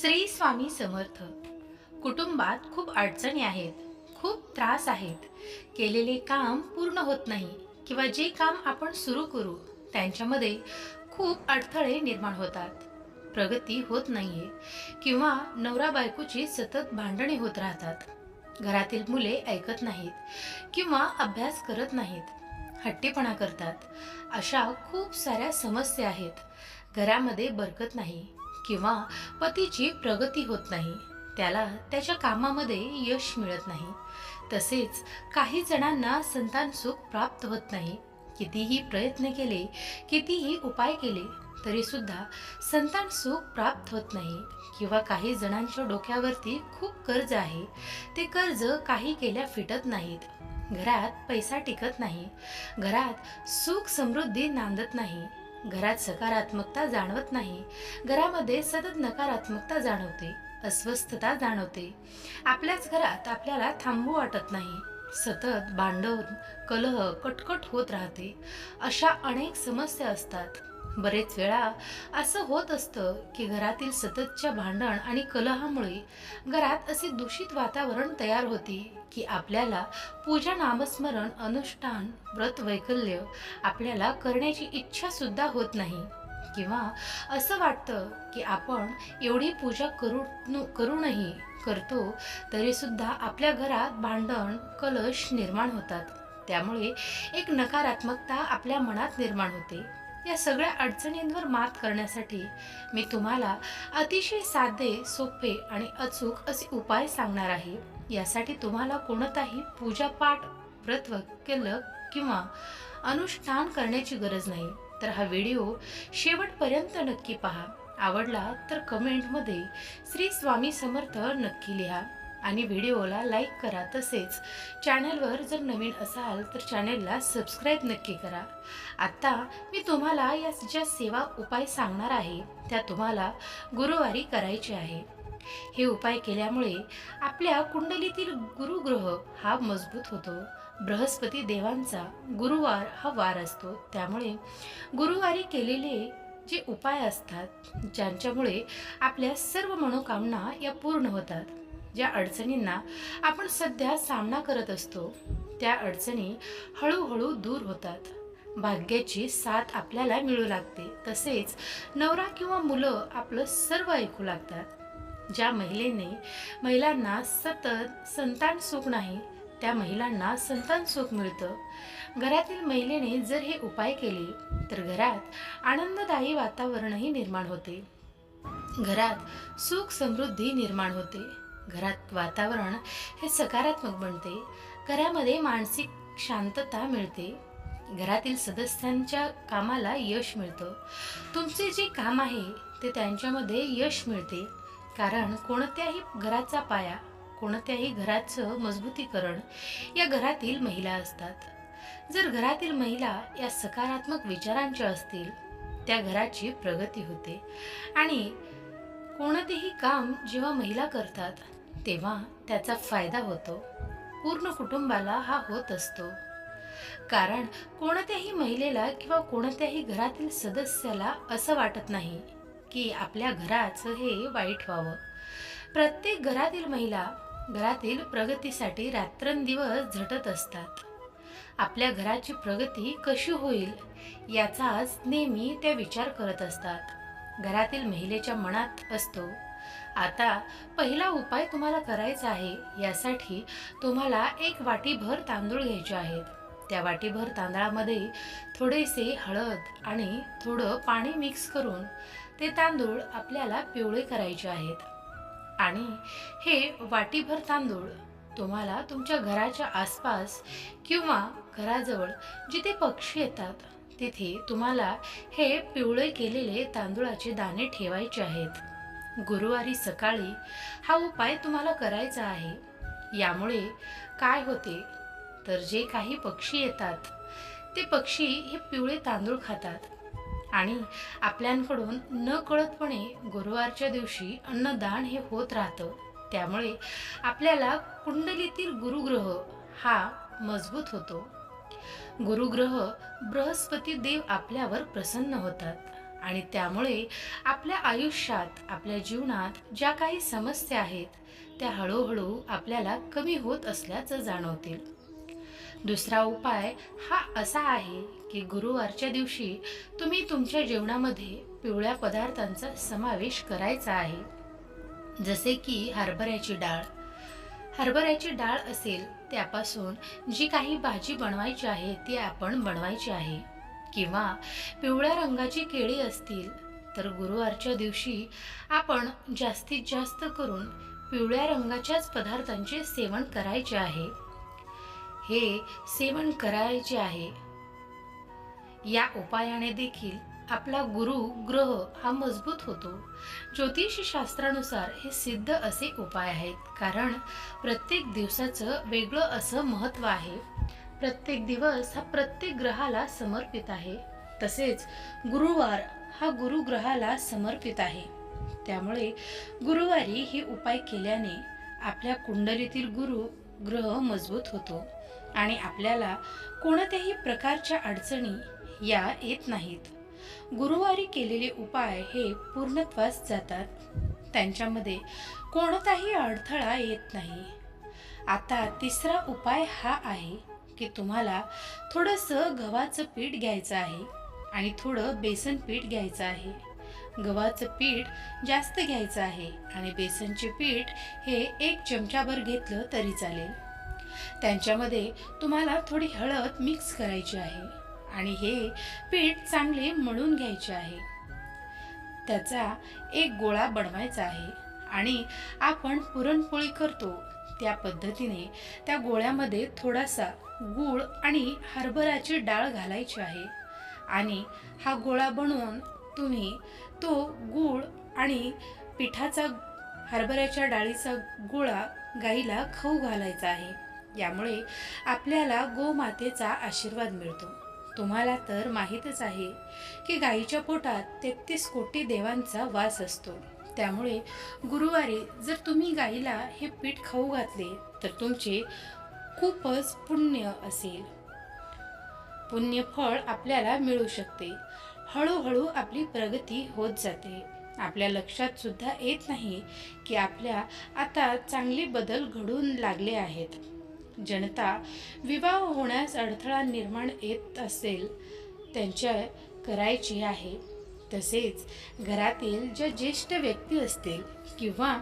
श्री स्वामी समर्थ. कुटुंबात खूप अडचणी आहेत खूप त्रास आहेत. केलेले काम पूर्ण होत नाही किंवा जे काम आपण सुरू करू त्यांच्यामध्ये खूप अडथळे निर्माण होतात. प्रगती होत नाहीये किंवा नवरा बायकोची सतत भांडणे होत राहतात. घरातील मुले ऐकत नाहीत किंवा अभ्यास करत नाहीत हट्टीपणा करतात. अशा खूप साऱ्या समस्या आहेत. घरामध्ये बरकत नाही. किंवा पतीची प्रगती होत नाही. त्याला त्याच्या कामामध्ये यश मिळत नाही. तसेच काही जणांना संतान सुख प्राप्त होत नाही. कितीही प्रयत्न केले कितीही उपाय केले तरी सुद्धा संतान सुख प्राप्त होत नाही. किंवा काही जणांच्या डोक्यावरती खूप कर्ज आहे. ते कर्ज काही केल्या फिटत नाहीत. घरात पैसा टिकत नाही. घरात सुख समृद्धी नांदत नाही. घरात सकारात्मकता जाणवत नाही. घरामध्ये सतत नकारात्मकता जाणवते अस्वस्थता जाणवते. आपल्याच घरात आपल्याला थांबू वाटत नाही. सतत भांडण कलह कटकट होत राहते. अशा अनेक समस्या असतात. बरेच वेळा असं होत असतं की घरातील सततच्या भांडण आणि कलहामुळे घरात असे दूषित वातावरण तयार होते की आपल्याला पूजा नामस्मरण अनुष्ठान व्रत वैकल्य आपल्याला करण्याची इच्छासुद्धा होत नाही. किंवा असं वाटतं की आपण एवढी पूजा करू करूनही करतो तरीसुद्धा आपल्या घरात भांडण कलश निर्माण होतात. त्यामुळे एक नकारात्मकता आपल्या मनात निर्माण होते. या सगळ्या अडचणींवर मात करण्यासाठी मी तुम्हाला अतिशय साधे सोपे आणि अचूक असे उपाय सांगणार आहे. यासाठी तुम्हाला कोणताही पूजापाठ व्रत केलं किंवा अनुष्ठान करण्याची गरज नाही. तर हा व्हिडिओ शेवटपर्यंत नक्की पहा. आवडला तर कमेंटमध्ये श्री स्वामी समर्थ नक्की लिहा. आणि व्हिडिओला लाईक करा तसेच चॅनलवर जर नवीन असाल तर चॅनलला सबस्क्राईब नक्की करा. आत्ता मी तुम्हाला या ज्या सेवा उपाय सांगणार आहे त्या तुम्हाला गुरुवारी करायचे आहे. हे उपाय केल्यामुळे आपल्या कुंडलीतील गुरुग्रह हा मजबूत होतो. बृहस्पती देवांचा गुरुवार हा वार असतो. त्यामुळे गुरुवारी केलेले जे उपाय असतात ज्यांच्यामुळे आपल्या सर्व मनोकामना या पूर्ण होतात. ज्या अडचणींना आपण सध्या सामना करत असतो त्या अडचणी हळूहळू दूर होतात. भाग्याची साथ आपल्याला मिळू लागते. तसेच नवरा किंवा मुलं आपलं सर्व ऐकू लागतात. ज्या महिलेने महिलांना सतत संतान सुख नाही त्या महिलांना संतान सुख मिळतं. घरातील महिलेने जर हे उपाय केले तर घरात आनंददायी वातावरणही निर्माण होते. घरात सुख समृद्धी निर्माण होते. घरात वातावरण हे सकारात्मक बनते. घरामध्ये मानसिक शांतता मिळते. घरातील सदस्यांच्या कामाला यश मिळतं. तुमचे जे काम आहे ते त्यांच्यामध्ये यश मिळते. कारण कोणत्याही घराचा पाया कोणत्याही घराचं मजबूतीकरण या घरातील महिला असतात. जर घरातील महिला या सकारात्मक विचारांच्या असतील त्या घराची प्रगती होते. आणि कोणतेही काम जेव्हा महिला करतात तेव्हा त्याचा फायदा होतो. पूर्ण कुटुंबाला हा होत असतो. कारण कोणत्याही महिलेला किंवा कोणत्याही घरातील सदस्याला असं वाटत नाही की आपल्या घराचं हे वाईट व्हावं. प्रत्येक घरातील महिला घरातील प्रगतीसाठी रात्रंदिवस झटत असतात. आपल्या घराची प्रगती कशी होईल याचाच नेहमी त्या विचार करत असतात. घरातील महिलेच्या मनात असतो आता पहिला उपाय तुम्हाला करायचा आहे यासाठी तुम्हाला एक वाटीभर तांदूळ घ्यायचे आहेत. त्या वाटीभर तांदळामध्ये थोडेसे हळद आणि थोडं पाणी मिक्स करून ते तांदूळ आपल्याला पिवळे करायचे आहेत. आणि हे वाटीभर तांदूळ तुम्हाला तुमच्या घराच्या आसपास किंवा घराजवळ जिथे पक्षी येतात तिथे तुम्हाला हे पिवळे केलेले तांदूळाचे दाणे ठेवायचे आहेत. गुरुवारी सकाळी हा उपाय तुम्हाला करायचा आहे. यामुळे काय होते? तर जे काही पक्षी येतात ते पक्षी हे पिवळे तांदूळ खातात आणि आपल्याकडून न कळतपणे गुरुवारच्या दिवशी अन्नदान हे होत राहतं. त्यामुळे आपल्याला कुंडलीतील गुरुग्रह हा मजबूत होतो. गुरुग्रह बृहस्पती देव आपल्यावर प्रसन्न होतात. आणि त्यामुळे आपल्या आयुष्यात आपल्या जीवनात ज्या काही समस्या आहेत त्या हळूहळू आपल्याला कमी होत असल्याचं जाणवतील. दुसरा उपाय हा असा आहे की गुरुवारच्या दिवशी तुम्ही तुमच्या जेवणामध्ये पिवळ्या पदार्थांचा समावेश करायचा आहे. जसे की हरभऱ्याची डाळ. हरभऱ्याची डाळ असेल त्यापासून जी काही भाजी बनवायची आहे ती आपण बनवायची आहे. किंवा पिवळ्या रंगाची केळी असतील तर गुरुवारच्या दिवशी आपण जास्तीत जास्त करून पिवळ्या रंगाच्याच पदार्थांचे सेवन करायचे आहे. हे सेवन करायचे आहे. या उपायाने देखील आपला गुरु ग्रह हा मजबूत होतो. ज्योतिषशास्त्रानुसार हे सिद्ध असे उपाय आहेत कारण प्रत्येक दिवसाचं वेगळं असं महत्त्व आहे. प्रत्येक दिवस हा प्रत्येक ग्रहाला समर्पित आहे. तसेच गुरुवार हा गुरुग्रहाला समर्पित आहे. त्यामुळे गुरुवारी हे उपाय केल्याने आपल्या कुंडलीतील गुरु ग्रह मजबूत होतो आणि आपल्याला कोणत्याही प्रकारच्या अडचणी या येत नाहीत. गुरुवारी केलेले उपाय हे पूर्णत्वास जातात. त्यांच्यामध्ये कोणताही अडथळा येत नाही. आता तिसरा उपाय हा आहे की तुम्हाला थोडंसं गव्हाचं पीठ घ्यायचं आहे आणि थोडं बेसन पीठ घ्यायचं आहे. गव्हाचं पीठ जास्त घ्यायचं आहे आणि बेसनचे पीठ हे एक चमचाभर घेतलं तरी चालेल. त्यांच्यामध्ये तुम्हाला थोडी हळद मिक्स करायची आहे आणि हे पीठ चांगले मळून घ्यायचे आहे. त्याचा एक गोळा बनवायचा आहे आणि आपण पुरणपोळी करतो. त्या पद्धतीने त्या गोळ्यामध्ये थोडासा गूळ आणि हरभऱ्याची डाळ घालायची आहे. आणि हा गोळा बनवून तुम्ही तो गूळ आणि पिठाचा हरभऱ्याच्या डाळीचा गोळा गाईला खाऊ घालायचा आहे. यामुळे आपल्याला गोमातेचा आशीर्वाद मिळतो. तुम्हाला तर माहीतच आहे की गाईच्या पोटात तेहतीस कोटी देवांचा वास असतो. त्यामुळे गुरुवारी जर तुम्ही गाईला हे पीठ खाऊ घातले तर तुमचे खूपच पुण्य असेल. पुण्यफळ आपल्याला मिळू शकते. हळूहळू आपली प्रगती होत जाते. आपल्या लक्षात सुद्धा येत नाही की आपल्या आता चांगले बदल घडून लागले आहेत. जनता विवाह होण्यास अडथळा निर्माण येत असेल त्यांच्या करायची आहे. तसेच घरातील ज्या ज्येष्ठ व्यक्ती असतील किंवा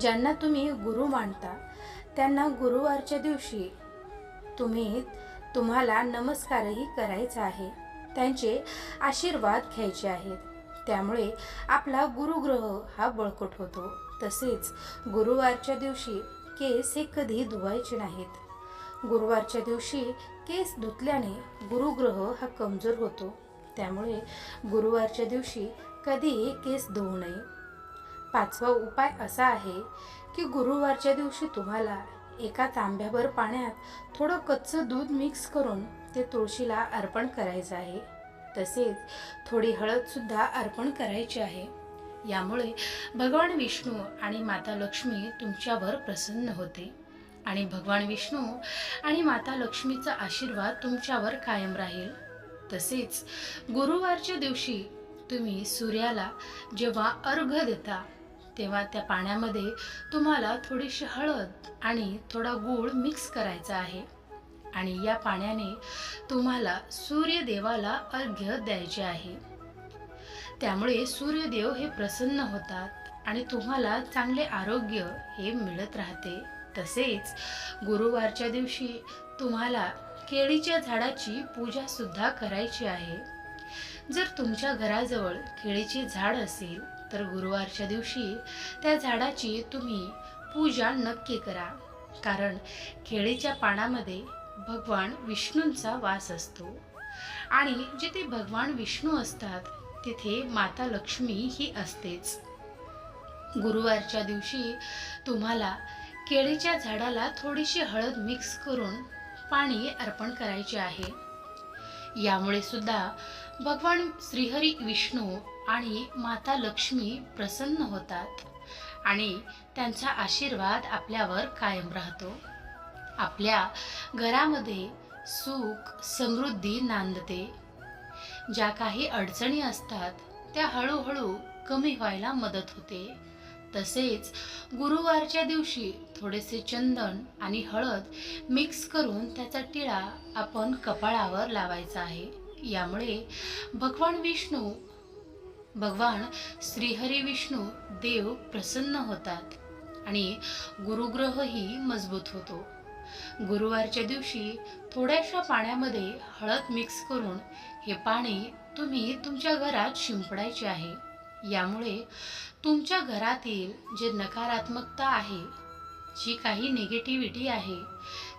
ज्यांना तुम्ही गुरु मानता त्यांना गुरुवारच्या दिवशी तुम्ही तुम्हाला नमस्कारही करायचा आहे. त्यांचे आशीर्वाद घ्यायचे आहेत. त्यामुळे आपला गुरुग्रह हा बळकट होतो. तसेच गुरुवारच्या दिवशी केस हे कधी धुवायचे नाहीत. गुरुवारच्या दिवशी केस धुतल्याने गुरुग्रह हा कमजोर होतो. त्यामुळे गुरुवारच्या दिवशी कधीही केस धुवू नये. पाचवा उपाय असा आहे की गुरुवारच्या दिवशी तुम्हाला एका तांब्याभर पाण्यात थोडं कच्चं दूध मिक्स करून ते तुळशीला अर्पण करायचं आहे. तसेच थोडी हळदसुद्धा अर्पण करायची आहे. यामुळे भगवान विष्णू आणि माता लक्ष्मी तुमच्यावर प्रसन्न होते. आणि भगवान विष्णू आणि माता लक्ष्मीचा आशीर्वाद तुमच्यावर कायम राहील. तसेच गुरुवारच्या दिवशी तुम्ही सूर्याला जेव्हा अर्घ देता तेव्हा त्या पाण्यामध्ये तुम्हाला थोडीशी हळद आणि थोडा गूळ मिक्स करायचा आहे. आणि या पाण्याने तुम्हाला सूर्यदेवाला अर्घ्य द्यायचे आहे. त्यामुळे सूर्यदेव हे प्रसन्न होतात आणि तुम्हाला चांगले आरोग्य हे मिळत राहते. तसेच गुरुवारच्या दिवशी तुम्हाला केळीच्या झाडाची पूजा सुद्धा करायची आहे. जर तुमच्या घराजवळ केळीचे झाड असेल तर गुरुवारच्या दिवशी त्या झाडाची तुम्ही पूजा नक्की करा. कारण केळीच्या पानामध्ये भगवान विष्णूंचा वास असतो. आणि जिथे भगवान विष्णू असतात तिथे माता लक्ष्मी ही असतेच. गुरुवारच्या दिवशी तुम्हाला केळीच्या झाडाला थोडीशी हळद मिक्स करून पाणी अर्पण करायचे आहे. यामुळे सुद्धा भगवान श्रीहरी विष्णू आणि माता लक्ष्मी प्रसन्न होतात आणि त्यांचा आशीर्वाद आपल्यावर कायम राहतो. आपल्या घरामध्ये सुख समृद्धी नांदते. ज्या काही अडचणी असतात त्या हळूहळू कमी व्हायला मदत होते. तसेच गुरुवारच्या दिवशी थोडेसे चंदन आणि हळद मिक्स करून त्याचा टिळा आपण कपाळावर लावायचा आहे. यामुळे भगवान विष्णू भगवान श्रीहरी विष्णू देव प्रसन्न होतात आणि गुरुग्रहही मजबूत होतो. गुरुवारच्या दिवशी थोड्याशा पाण्यामध्ये हळद मिक्स करून हे पाणी तुम्ही तुमच्या घरात शिंपडायचे आहे. यामुळे तुमच्या घरातील जे नकारात्मकता आहे जी काही निगेटिव्हिटी आहे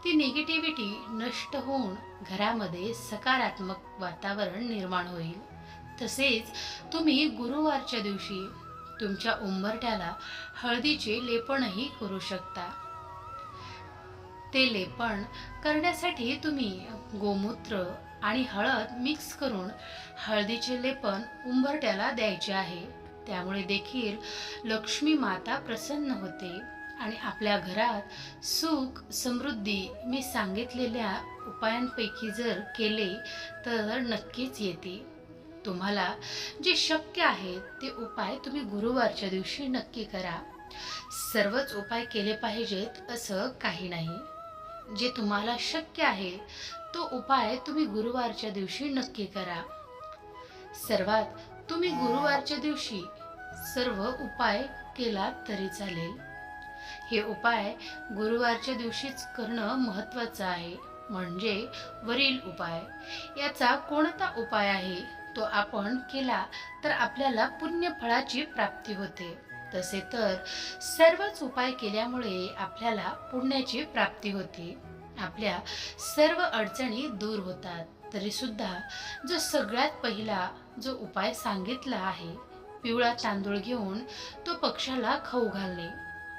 ती निगेटिव्हिटी नष्ट होऊन घरामध्ये सकारात्मक वातावरण निर्माण होईल. तसेच तुम्ही गुरुवारच्या दिवशी तुमच्या उंबरट्याला हळदीचे लेपणही करू शकता. ते लेपण करण्यासाठी तुम्ही गोमूत्र आणि हळद मिक्स करून हळदीचे लेपन उंबरट्याला द्यायचे आहे. त्यामुळे देखील लक्ष्मी माता प्रसन्न होते आणि आपल्या घरात सुख समृद्धी मी सांगितलेल्या उपायांपैकी जर केले तर नक्कीच येते. तुम्हाला जे शक्य आहे ते उपाय तुम्ही गुरुवारच्या दिवशी नक्की करा. सर्वच उपाय केले पाहिजेत असं काही नाही. जे तुम्हाला शक्य आहे तो उपाय तुम्ही गुरुवारच्या दिवशी नक्की करा. सर्वात तुम्ही गुरुवारच्या दिवशी सर्व उपाय केला तरी चालेल. हे उपाय गुरुवारच्या दिवशीच करणं महत्त्वाचं आहे. म्हणजे वरील उपाय. याचा कोणता उपाय आहे? तो आपण केला तर आपल्याला पुण्य फळाची प्राप्ती होते. तसे तर सर्वच उपाय केल्यामुळे आपल्याला पुण्याची प्राप्ती होते. आपल्या सर्व अडचणी दूर होतात. तरी सुद्धा जो सगळ्यात पहिला जो उपाय सांगितला आहे पिवळा तांदूळ घेऊन तो पक्षाला खाऊ घालणे.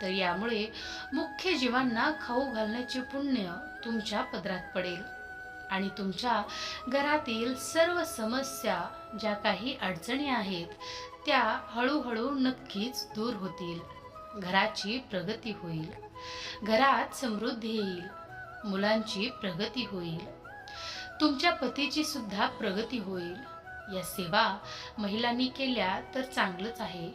तर यामुळे मुख्य जीवांना खाऊ घालण्याचे पुण्य तुमच्या पदरात पडेल. आणि तुमच्या घरातील सर्व समस्या ज्या काही अडचणी आहेत त्या हळूहळू नक्कीच दूर होतील. घराची प्रगती होईल. घरात समृद्धी येईल. मुलांची प्रगती होईल. तुमच्या पतीची सुद्धा प्रगती होईल. या सेवा महिलांनी केल्या तर चांगलंच आहे.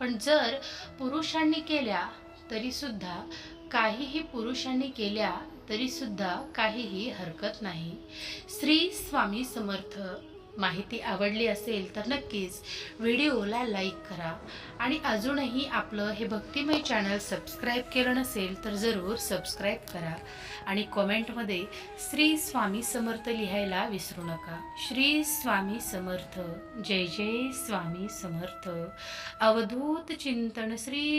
पण जर पुरुषांनी केल्या तरी सुद्धा काहीही पुरुषांनी केल्या तरी सुद्धा काहीही हरकत नाही. श्री स्वामी समर्थ. माहिती आवडली असेल तर नक्कीच व्हिडिओला लाईक करा आणि अजूनही आपलं हे भक्तिमय चॅनल सबस्क्राईब केलं नसेल तर जरूर सबस्क्राईब करा आणि कॉमेंटमध्ये श्री स्वामी समर्थ लिहायला विसरू नका. श्री स्वामी समर्थ. जय जय स्वामी समर्थ. अवधूत चिंतन श्री